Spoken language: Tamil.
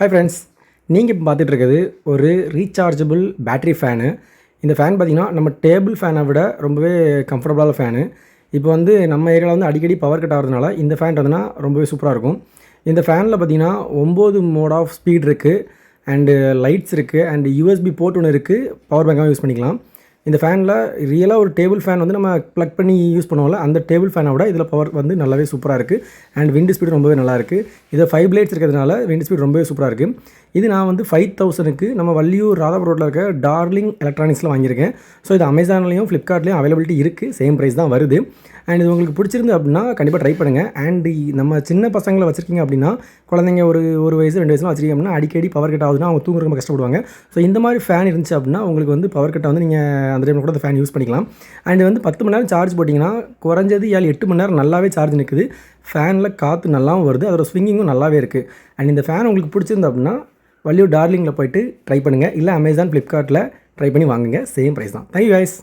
ஹாய் ஃப்ரெண்ட்ஸ் நீங்கள் இப்போ பார்த்துட்டு இருக்கிறது ஒரு ரீசார்ஜபிள் பேட்டரி ஃபேனு இந்த ஃபேன் பார்த்தீங்கன்னா நம்ம டேபிள் ஃபேனை விட ரொம்பவே கம்ஃபர்டபுளான ஃபேனு இப்போ வந்து நம்ம ஏரியாவில் வந்து அடிக்கடி பவர் கட் ஆகிறதுனால இந்த ஃபேன் இருந்ததுன்னா ரொம்பவே சூப்பராக இருக்கும். இந்த ஃபேனில் பார்த்தீங்கன்னா ஒம்பது மோட் ஆஃப் ஸ்பீட் இருக்குது அண்டு லைட்ஸ் இருக்குது அண்டு யூஎஸ்பி போர்ட் ஒன்று இருக்குது பவர் பேங்காகவும் யூஸ் பண்ணிக்கலாம். இந்த ஃபேனில் ரியலாக ஒரு டேபிள் ஃபேன் வந்து நம்ம ப்ளக் பண்ணி யூஸ் பண்ணுவோம்ல அந்த டேபிள் ஃபேனை விட இதில் பவர் வந்து நல்லாவே சூப்பராக இருக்குது அண்ட் விண்டு ஸ்பீடு ரொம்பவே நல்லாயிருக்கு இருக்குது இதில் ஃபைவ் பிளேட்ஸ் இருக்கிறதுனால விண்டு ஸ்பீட் ரொம்பவே சூப்பராக இருக்குது இது நான் வந்து ஃபைவ் தௌசண்ட்க்கு நம்ம வள்ளியூர் ராதாபுரம் ரோட்டில் இருக்க டார்லிங் எலக்ட்ரானிக்ஸில் வாங்கியிருக்கேன். ஸோ இது அமேசான்லேயும் ஃப்ளிப்கார்ட்லேயும் அவைலபிலிட்டி இருக்குது சேம் ப்ரைஸ் தான் வருது. அண்ட் இது உங்களுக்கு பிடிச்சிருந்து அப்படின்னா கண்டிப்பாக ட்ரை பண்ணுங்கள் அண்ட் நம்ம சின்ன பசங்களை வச்சுருக்கீங்க அப்படின்னா குழந்தைங்க ஒரு ஒரு வயசு ரெண்டு வயசுலாம் வச்சுருக்கீங்க அப்படின்னா அடிக்கடி பவர் கட் ஆகுதுன்னா அவங்க தூங்குற ரொம்ப கஷ்டப்படுவாங்க. ஸோ இந்த மாதிரி ஃபேன் இருந்துச்சு அப்படின்னா உங்களுக்கு வந்து பவர் கட்டை வந்து நீங்கள் அந்த டைமில் கூட அந்த ஃபேன் யூஸ் பண்ணிக்கலாம். அண்ட் வந்து பத்து மணி நேரம் சார்ஜ் போட்டிங்கன்னா குறைஞ்சது ஏழு எட்டு மணி நேரம் நல்லாவே சார்ஜ் நிற்குது ஃபேனில் காற்று நல்லாவும் வருது. அதோட ஸ்விங்கிங்கும் நல்லாவே இருக்குது அண்ட் இந்த ஃபேன் உங்களுக்கு பிடிச்சிருந்து அப்படின்னா வள்ளியூர் டார்லிங்கில் போயிட்டு ட்ரை பண்ணுங்கள் இல்லை அமேசான் ஃப்ளிப்கார்ட்டில் ட்ரை பண்ணி வாங்குங்க. சேம் ப்ரைஸ் தான். Thank you guys